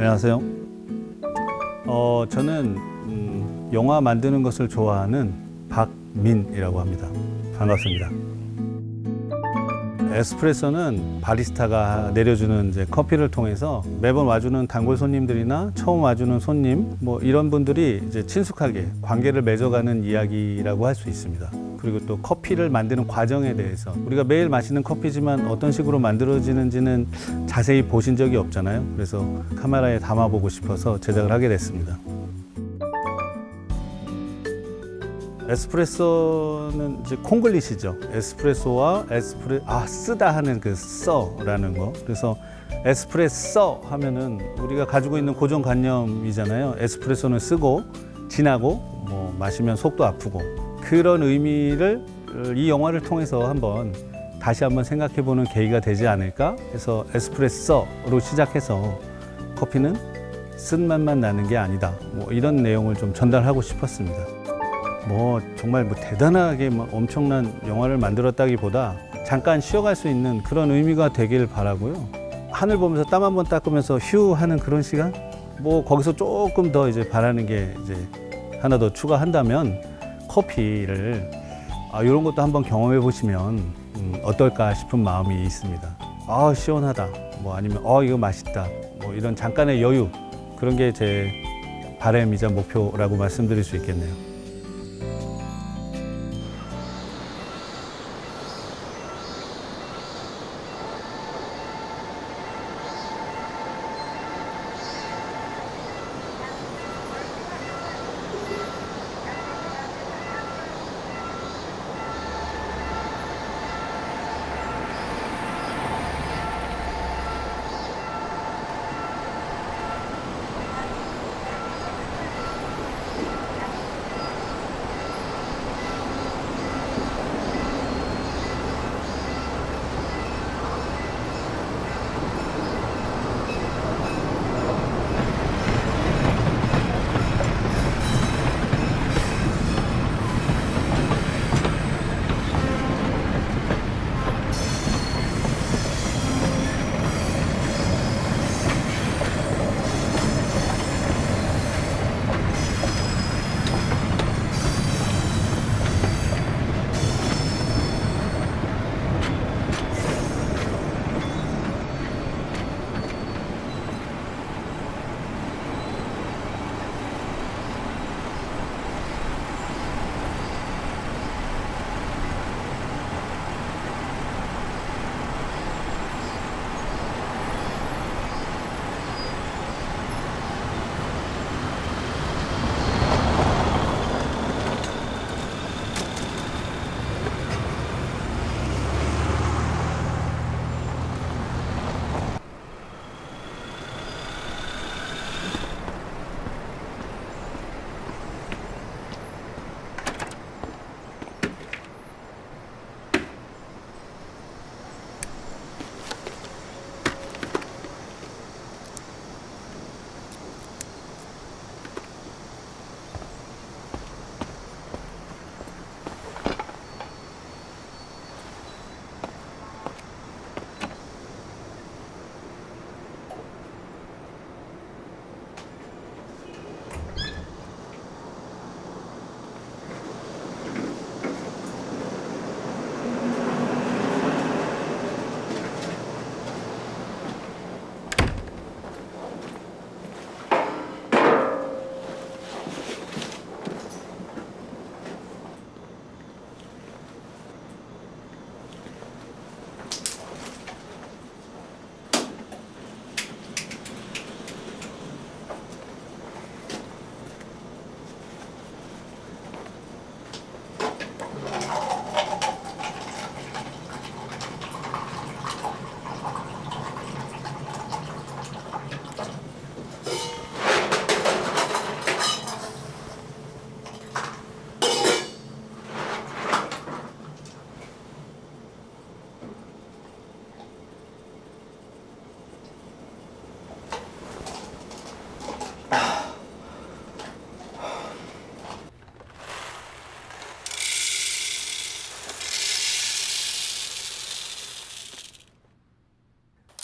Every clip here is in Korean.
안녕하세요. 어, 저는 음, 영화 만드는 것을 좋아하는 박민이라고 합니다. 반갑습니다. 에스프레소는 바리스타가 내려주는 이제 커피를 통해서 매번 와주는 단골 손님들이나 처음 와주는 손님 뭐 이런 분들이 이제 친숙하게 관계를 맺어가는 이야기라고 할 수 있습니다. 그리고 또 커피를 만드는 과정에 대해서 우리가 매일 마시는 커피지만 어떤 식으로 만들어지는지는 자세히 보신 적이 없잖아요. 그래서 카메라에 담아보고 싶어서 제작을 하게 됐습니다. 에스프레소는 이제 콩글리시죠. 에스프레소와 에스프레 아 쓰다 하는 그 써라는 거. 그래서 에스프레소 하면은 우리가 가지고 있는 고정관념이잖아요. 에스프레소는 쓰고 진하고 뭐 마시면 속도 아프고 그런 의미를 이 영화를 통해서 한번 다시 한번 생각해 보는 계기가 되지 않을까 해서 에스프레소로 시작해서 커피는 쓴 맛만 나는 게 아니다. 뭐 이런 내용을 좀 전달하고 싶었습니다. 뭐 정말 뭐 대단하게 뭐 엄청난 영화를 만들었다기보다 잠깐 쉬어갈 수 있는 그런 의미가 되길 바라고요. 하늘 보면서 땀 한 번 닦으면서 휴 하는 그런 시간? 뭐 거기서 조금 더 이제 바라는 게 이제 하나 더 추가한다면 커피를 아, 이런 것도 한번 경험해 보시면 음, 어떨까 싶은 마음이 있습니다. 아 시원하다. 뭐 아니면 어 이거 맛있다. 뭐 이런 잠깐의 여유 그런 게 제 바람이자 목표라고 말씀드릴 수 있겠네요.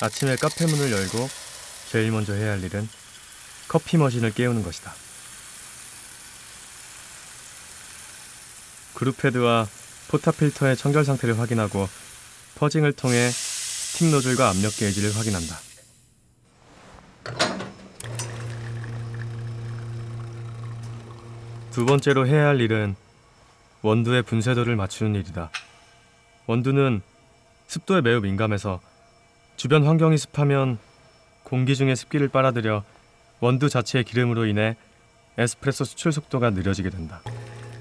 아침에 카페 문을 열고 제일 먼저 해야 할 일은 커피 머신을 깨우는 것이다. 그룹헤드와 포타필터의 청결 상태를 확인하고 퍼징을 통해 스팀 노즐과 압력 게이지를 확인한다. 두 번째로 해야 할 일은 원두의 분쇄도를 맞추는 일이다. 원두는 습도에 매우 민감해서 주변 환경이 습하면 공기 중에 습기를 빨아들여 원두 자체의 기름으로 인해 에스프레소 수출 속도가 느려지게 된다.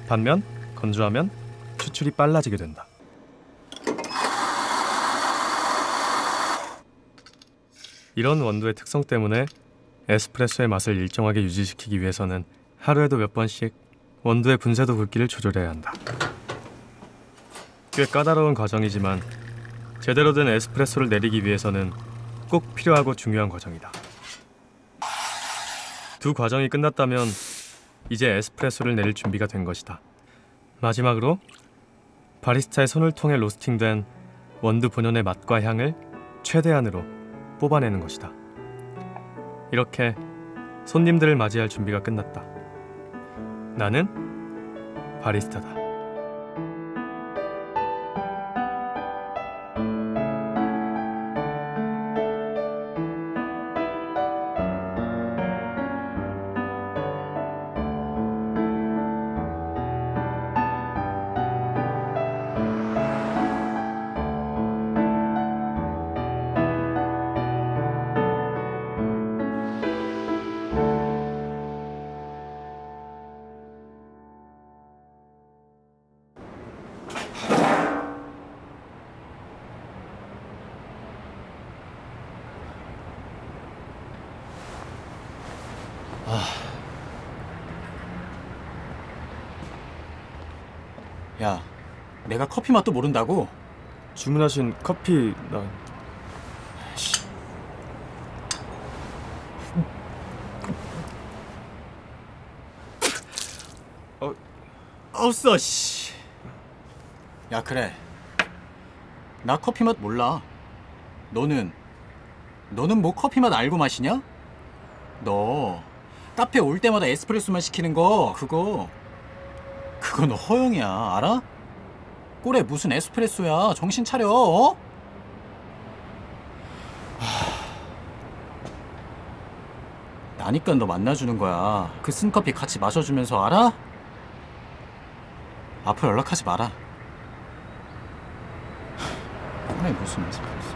반면 건조하면 추출이 빨라지게 된다. 이런 원두의 특성 때문에 에스프레소의 맛을 일정하게 유지시키기 위해서는 하루에도 몇 번씩 원두의 분쇄도 굵기를 조절해야 한다. 꽤 까다로운 과정이지만 제대로 된 에스프레소를 내리기 위해서는 꼭 필요하고 중요한 과정이다. 두 과정이 끝났다면 이제 에스프레소를 내릴 준비가 된 것이다. 마지막으로 바리스타의 손을 통해 로스팅된 원두 본연의 맛과 향을 최대한으로 뽑아내는 것이다. 이렇게 손님들을 맞이할 준비가 끝났다. 나는 바리스타다. 내가 커피 맛도 모른다고? 주문하신 커피 나 없어, 씨. 야, 그래. 나 커피 맛 몰라. 너는 너는 뭐 커피 맛 알고 마시냐? 너 카페 올 때마다 에스프레소만 시키는 거 그거 너 허용이야, 알아? 꼴에 무슨 에스프레소야? 정신 차려. 어? 하... 나니까 너 만나주는 거야. 그 쓴 커피 같이 마셔주면서 알아? 앞으로 연락하지 마라. 그래 무슨 에스프레소?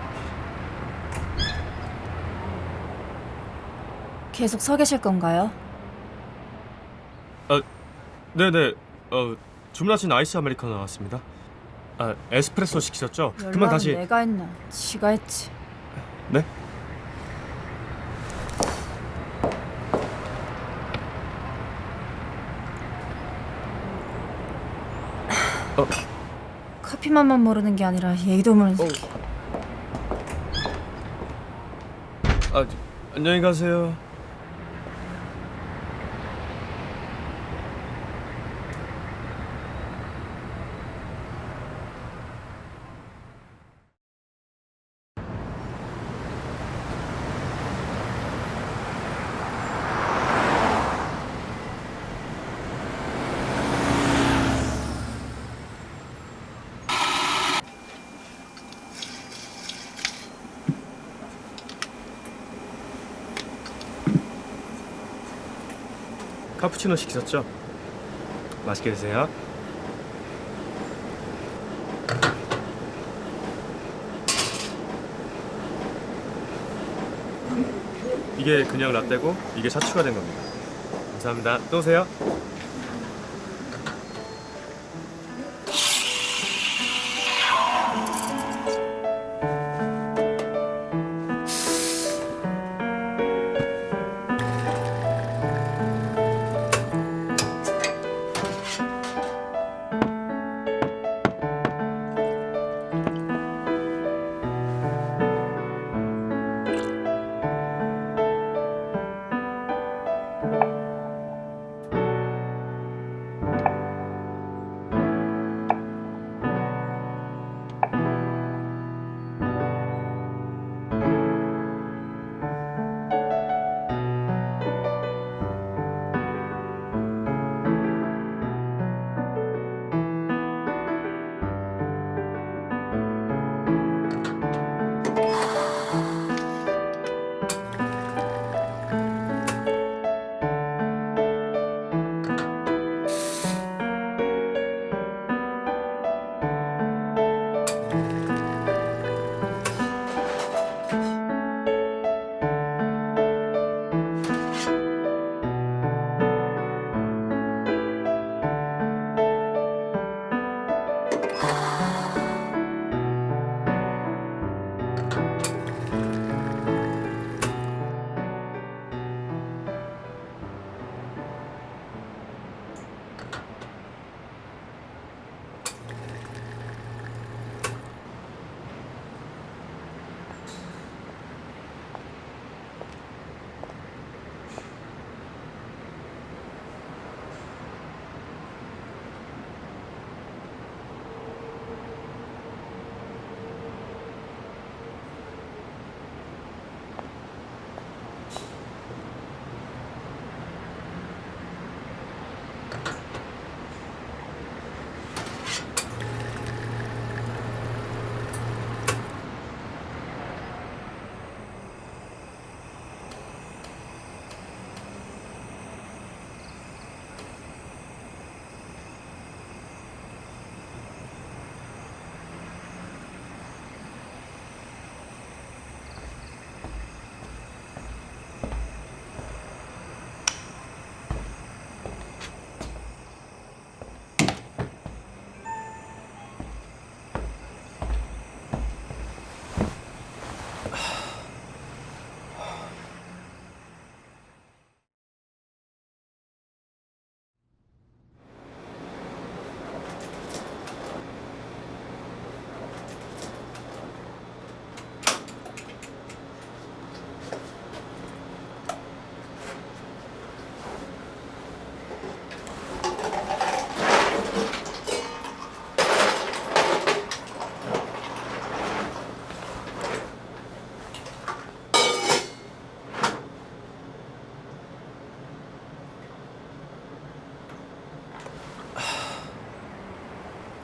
계속 서 계실 건가요? 네네 어 주문하신 아이스 아메리카노 나왔습니다. 아 에스프레소 시키셨죠? 그만 연락은 다시 내가 했나? 지가 했지. 네? 어, 커피 맛만 모르는 게 아니라 얘기도 모르는 어. 새끼. 아 안녕히 가세요. 카푸치노 시키셨죠? 맛있게 드세요. 이게 그냥 라떼고 이게 샤추가 된 겁니다. 감사합니다. 또 오세요.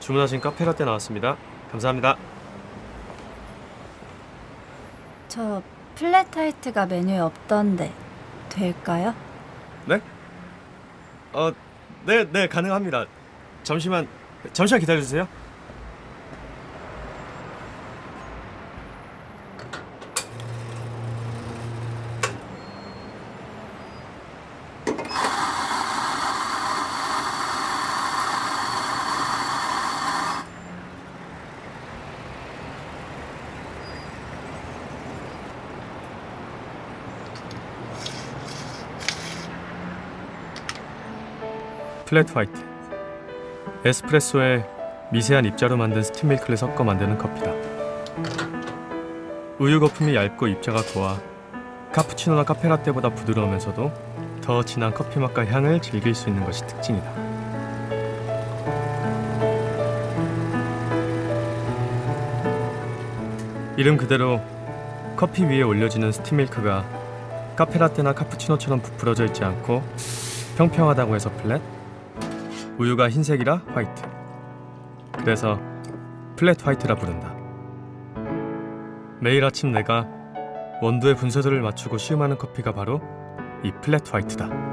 주문하신 카페라떼 나왔습니다. 감사합니다. 저 플랫 화이트가 메뉴에 없던데 될까요? 네? 어, 네, 네, 가능합니다. 잠시만, 잠시만 기다려 주세요. 플랫 화이트. 에스프레소에 미세한 입자로 만든 스팀 밀크를 섞어 만드는 커피다. 우유 거품이 얇고 입자가 고와 카푸치노나 카페라떼보다 부드러우면서도 더 진한 커피 맛과 향을 즐길 수 있는 것이 특징이다. 이름 그대로 커피 위에 올려지는 스팀 밀크가 카페라떼나 카푸치노처럼 부풀어져 있지 않고 평평하다고 해서 플랫, 우유가 흰색이라 화이트. 그래서 플랫 화이트라 부른다. 매일 아침 내가 원두의 분쇄도를 맞추고 시음하는 커피가 바로 이 플랫 화이트다.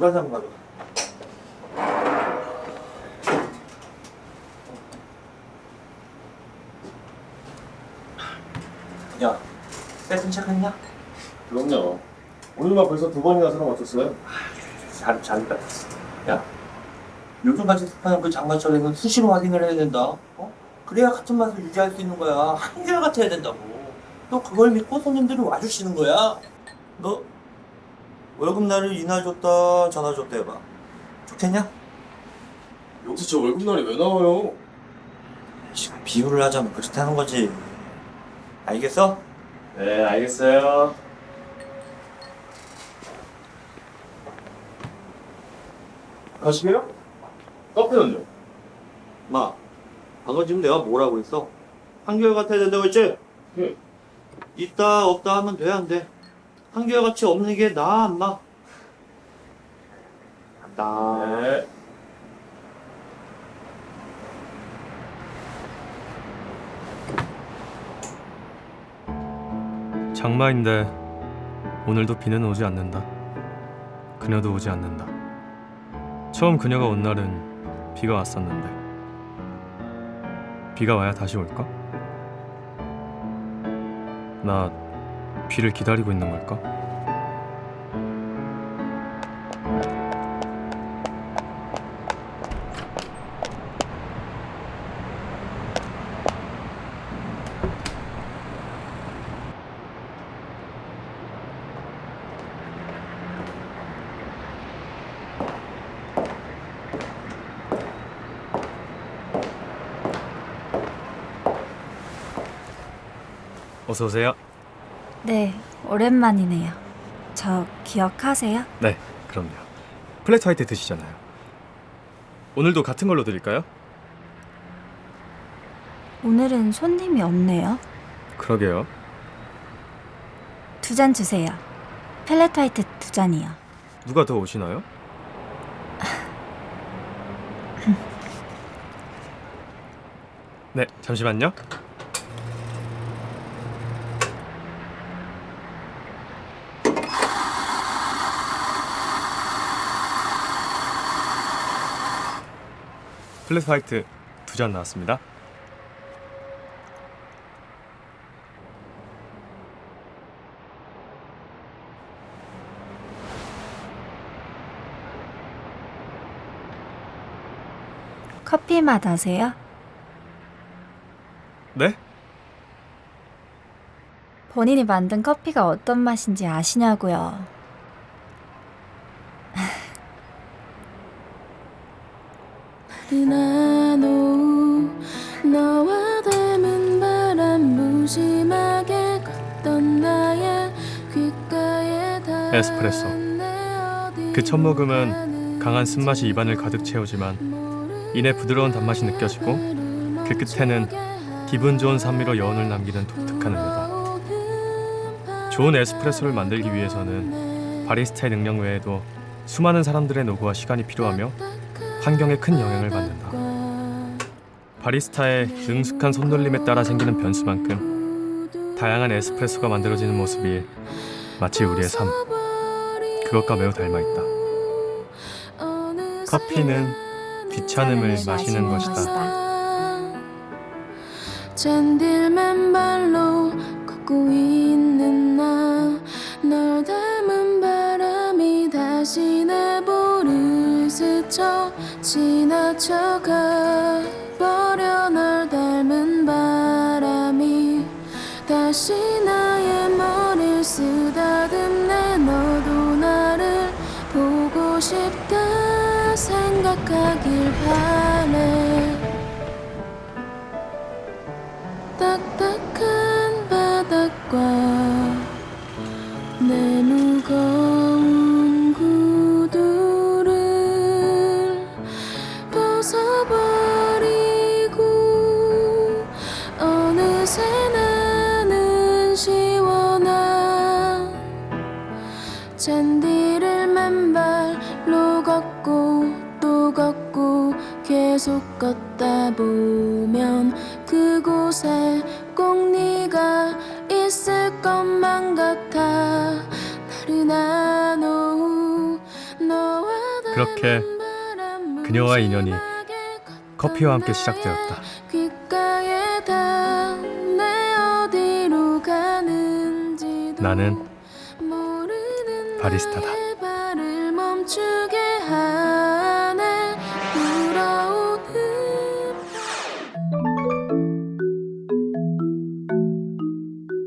가져. 야, 세팅 체크했냐? 그럼요. 오늘만 벌써 두 번이나 사람 맞췄어요. 잘, 잘 뺐어. 야, 요즘 같이 습하는 그 장마철에는 수시로 확인을 해야 된다. 어? 그래야 같은 맛을 유지할 수 있는 거야. 한결 같아야 된다고. 또 그걸 믿고 손님들이 와주시는 거야. 너 월급날을 이날 줬다, 전화 줬다 해봐. 좋겠냐? 여기서 저 월급날이 왜 나와요? 지금 비유를 하자면 그렇다는 거지. 알겠어? 네, 알겠어요. 가시게요? 커피는요? 마, 방금 지금 내가 뭐라고 했어? 한결 같아야 된다고 했지? 예. 있다 없다 하면 돼 안 돼? 한결같이 없는 게 나아 안 나? 나. 네. 장마인데 오늘도 비는 오지 않는다. 그녀도 오지 않는다. 처음 그녀가 온 날은 비가 왔었는데 비가 와야 다시 올까? 나 비를 기다리고 있는 걸까? 어서 오세요. 네, 오랜만이네요. 저 기억하세요? 네, 그럼요. 플랫 화이트 드시잖아요. 오늘도 같은 걸로 드릴까요? 오늘은 손님이 없네요. 그러게요. 두 잔 주세요. 플랫 화이트 두 잔이요. 누가 더 오시나요? 네, 잠시만요. 플랫 화이트 두 잔 나왔습니다. 커피 맛 아세요? 네? 본인이 만든 커피가 어떤 맛인지 아시냐고요. 나른한 오후 너와 닮은 바람 무심하게 걷던 나의 귓가에 에스프레소. 내그첫 모금은 강한 쓴맛이 입안을 가득 채우지만 이내 부드러운 단맛이 느껴지고 그 끝에는 기분 좋은 산미로 여운을 남기는 독특한 음료다. 좋은 에스프레소를 만들기 위해서는 바리스타의 능력 외에도 수많은 사람들의 노고와 시간이 필요하며 환경에 큰 영향을 받는다. 바리스타의 능숙한 손놀림에 따라 생기는 변수만큼 다양한 에스프레소가 만들어지는 모습이 마치 우리의 삶, 그것과 매우 닮아 있다. 커피는 귀찮음을 마시는 것이다. 젠딜 맨발로 걷고 있 지나쳐가 버려 널 닮은 바람이 다시 나의 머리를 쓰다듬네. 너도 나를 보고 싶다 생각하길 바래. 딱 커피와 함께 시작되었다. 나는 바리스타다.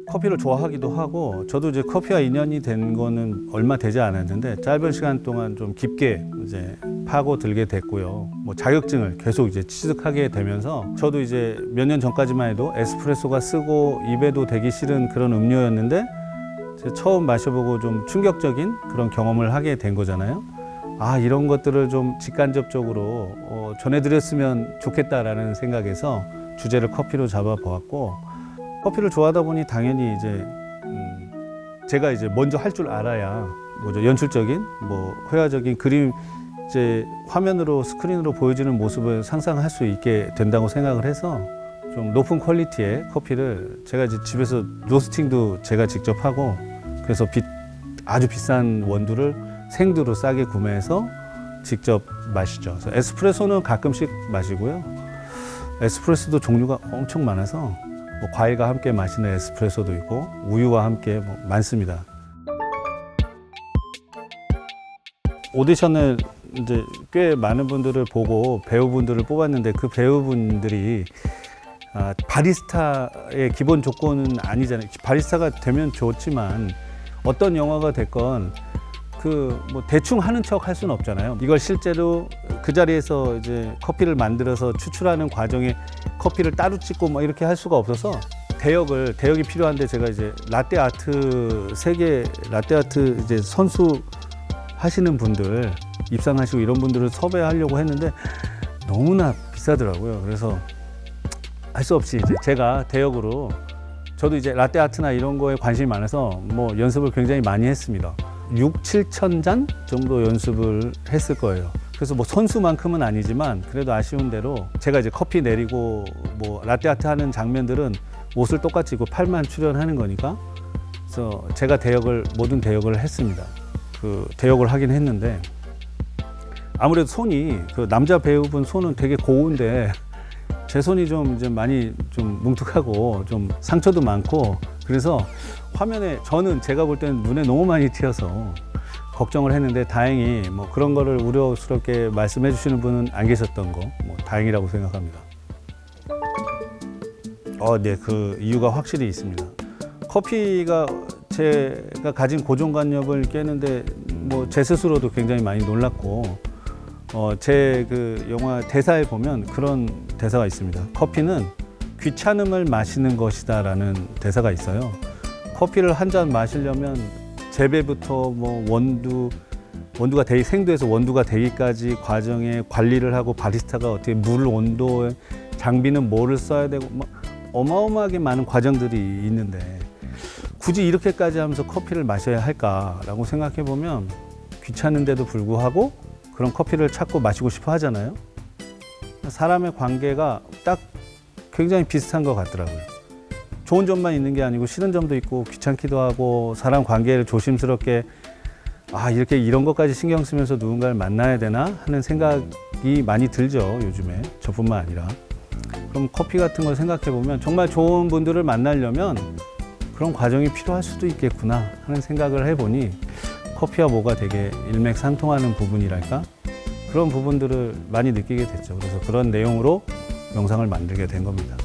커피를 좋아하기도 하고 저도 이제 커피와 인연이 된 거는 얼마 되지 않았는데 짧은 시간 동안 좀 깊게 이제 파고 들게 됐고요. 뭐 자격증을 계속 이제 취득하게 되면서 저도 이제 몇 년 전까지만 해도 에스프레소가 쓰고 입에도 대기 싫은 그런 음료였는데 처음 마셔보고 좀 충격적인 그런 경험을 하게 된 거잖아요. 아 이런 것들을 좀 직간접적으로 어, 전해드렸으면 좋겠다라는 생각에서 주제를 커피로 잡아 보았고 커피를 좋아하다 보니 당연히 이제 음, 제가 이제 먼저 할 줄 알아야 뭐죠 연출적인 뭐 회화적인 그림 이제 화면으로 스크린으로 보여지는 모습을 상상할 수 있게 된다고 생각을 해서 좀 높은 퀄리티의 커피를 제가 이제 집에서 로스팅도 제가 직접 하고 그래서 비, 아주 비싼 원두를 생두로 싸게 구매해서 직접 마시죠. 그래서 에스프레소는 가끔씩 마시고요. 에스프레소도 종류가 엄청 많아서 뭐 과일과 함께 마시는 에스프레소도 있고 우유와 함께 뭐 많습니다. 오디션을 이제 꽤 많은 분들을 보고 배우분들을 뽑았는데 그 배우분들이 아, 바리스타의 기본 조건은 아니잖아요. 바리스타가 되면 좋지만 어떤 영화가 됐건 그 뭐 대충 하는 척 할 수는 없잖아요. 이걸 실제로 그 자리에서 이제 커피를 만들어서 추출하는 과정에 커피를 따로 찍고 뭐 이렇게 할 수가 없어서 대역을 대역이 필요한데 제가 이제 라떼 아트 세계 라떼 아트 이제 선수 하시는 분들 입상하시고 이런 분들을 섭외하려고 했는데 너무나 비싸더라고요. 그래서 할 수 없이 이제 제가 대역으로 저도 이제 라떼 아트나 이런 거에 관심이 많아서 뭐 연습을 굉장히 많이 했습니다. 6, 7천 잔 정도 연습을 했을 거예요. 그래서 뭐 선수만큼은 아니지만 그래도 아쉬운 대로 제가 이제 커피 내리고 뭐 라떼 아트 하는 장면들은 옷을 똑같이 입고 팔만 출연하는 거니까 그래서 제가 대역을 모든 대역을 했습니다. 그 대역을 하긴 했는데 아무래도 손이 그 남자 배우분 손은 되게 고운데 제 손이 좀 이제 많이 좀 뭉툭하고 좀 상처도 많고 그래서 화면에 저는 제가 볼 때는 눈에 너무 많이 튀어서 걱정을 했는데 다행히 뭐 그런 거를 우려스럽게 말씀해 주시는 분은 안 계셨던 거 뭐 다행이라고 생각합니다. 어, 네, 그 이유가 확실히 있습니다. 커피가 제가 가진 고정관념을 깨는데 뭐 제 스스로도 굉장히 많이 놀랐고 어, 제 그 영화 대사에 보면 그런 대사가 있습니다. 커피는 귀찮음을 마시는 것이다 라는 대사가 있어요. 커피를 한 잔 마시려면 재배부터 뭐 원두 원두가 되기 생두에서 원두가 되기까지 과정에 관리를 하고 바리스타가 어떻게 물 온도 장비는 뭐를 써야 되고 막 어마어마하게 많은 과정들이 있는데 굳이 이렇게까지 하면서 커피를 마셔야 할까라고 생각해 보면 귀찮은데도 불구하고 그런 커피를 찾고 마시고 싶어 하잖아요. 사람의 관계가 딱 굉장히 비슷한 것 같더라고요. 좋은 점만 있는 게 아니고 싫은 점도 있고 귀찮기도 하고 사람 관계를 조심스럽게 아 이렇게 이런 것까지 신경 쓰면서 누군가를 만나야 되나 하는 생각이 많이 들죠 요즘에 저뿐만 아니라 그럼 커피 같은 걸 생각해 보면 정말 좋은 분들을 만나려면 그런 과정이 필요할 수도 있겠구나 하는 생각을 해보니 커피와 뭐가 되게 일맥상통하는 부분이랄까 그런 부분들을 많이 느끼게 됐죠 그래서 그런 내용으로 영상을 만들게 된 겁니다.